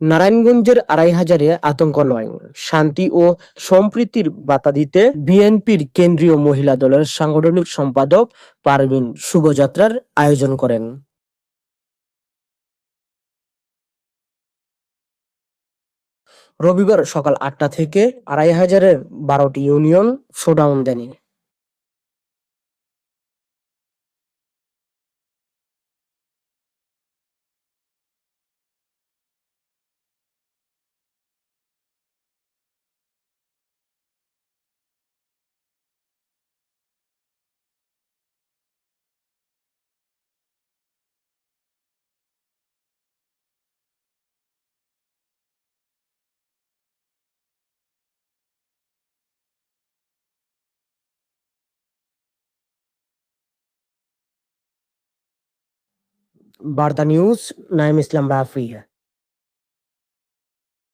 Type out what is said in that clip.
নারায়ণগঞ্জের আড়াই হাজারে আতঙ্ক নয় শান্তি ও সম্প্রীতির বার্তা দিতে বিএনপির কেন্দ্রীয় মহিলা দলের সাংগঠনিক সম্পাদক পারভিন শুভযাত্রার আয়োজন করেন। রবিবার সকাল আটটা থেকে আড়াই হাজারের বারোটি ইউনিয়ন শোডাউন দেন। বার্তা নিউজ নাইম ইসলাম রাফি।